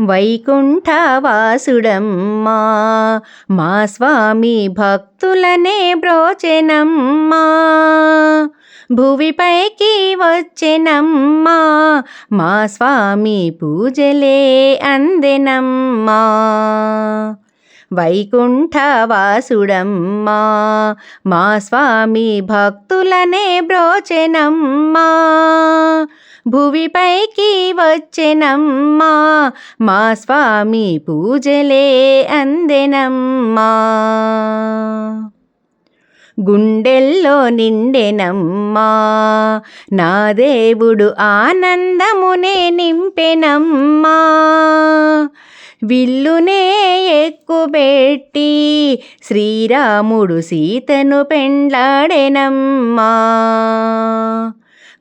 వైకుంఠవాసుడమ్మా మా స్వామి భక్తులనే బ్రోచెనమ్మా. భువిపైకి వచ్చెనమ్మా మా స్వామి పూజలే అందెనమ్మా. వైకుంఠవాసుడమ్మా మా స్వామి భక్తులనే బ్రోచెనమ్మా. భువిపైకి వచ్చెనమ్మా. మా స్వామి పూజలే అందెనమ్మా. గుండెల్లో నిండెనమ్మా. నా దేవుడు ఆనందమునే నింపెనమ్మా. విల్లునే ఎక్కుబెట్టి శ్రీరాముడు సీతను పెండ్లాడెనమ్మా.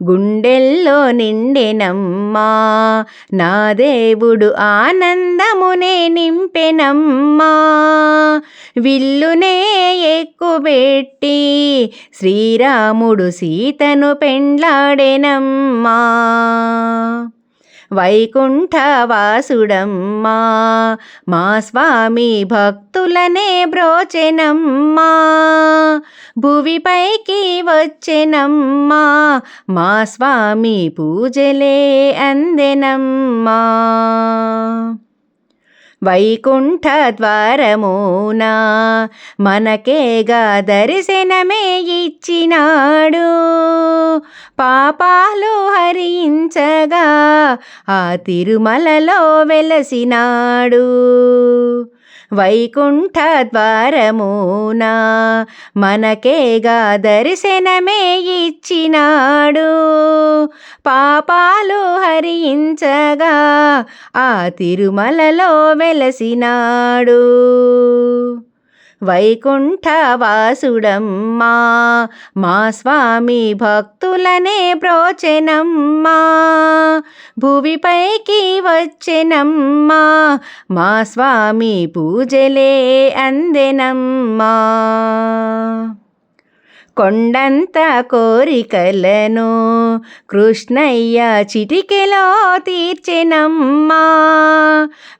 గుండెల్లో నిండెనమ్మా. నా దేవుడు ఆనందమునే నింపెనమ్మా. విల్లునే ఎక్కుబెట్టి శ్రీరాముడు సీతను పెండ్లాడెనమ్మా. వైకుంఠవాసుడమ్మా. మా స్వామి భక్తులనే బ్రోచెనమ్మా. భువిపైకి వచ్చెనమ్మా. మా స్వామి పూజలే అందెనమ్మా. వైకుంఠ ద్వారమున మనకేగా దర్శనమే ఇచ్చినాడు. పాపాలు హరించగా ఆ తిరుమలలో వెలసినాడు. వైకుంఠ ద్వారమునా మనకేగా దర్శనమే ఇచ్చినాడు. పాపాలు హరించగా ఆ తిరుమలలో వెలసినాడు. వైకుంఠవాసుడమ్మా మా స్వామి భక్తులనే బ్రోచెనమ్మా భువిపైకి వచ్చెనమ్మా మా స్వామి పూజలే అందెనమ్మా. కొండంత కోరికలను కృష్ణయ్య చిటికెలో తీర్చెనమ్మా.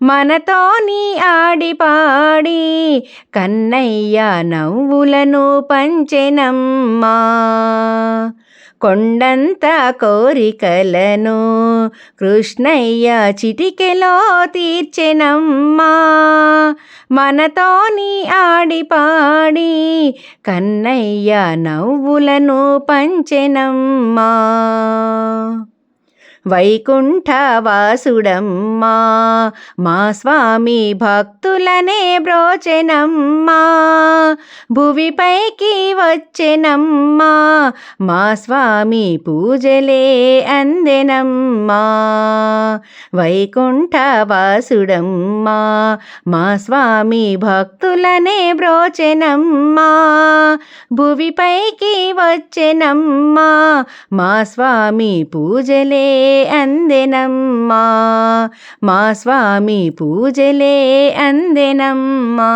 మనతోని ఆడిపాడి కన్నయ్య నవ్వులను పంచెనమ్మా. కొండంత కోరికలను కృష్ణయ్య చిటికెలో తీర్చెనమ్మా. మనతోని ఆడిపాడి కన్నయ్య నవ్వులను పంచెనమ్మా. వైకుంఠవాసుడమ్మా మా స్వామి భక్తులనే బ్రోచెనమ్మా భువిపైకి వచ్చెనమ్మా మా స్వామి పూజలే అందెనమ్మా. వైకుంఠవాసుడమ్మా మా స్వామి భక్తులనే బ్రోచెనమ్మా భువిపైకి వచ్చెనమ్మా మా స్వామి పూజలే అందెనమ్మా. మా స్వామి పూజలే అందెనమ్మా.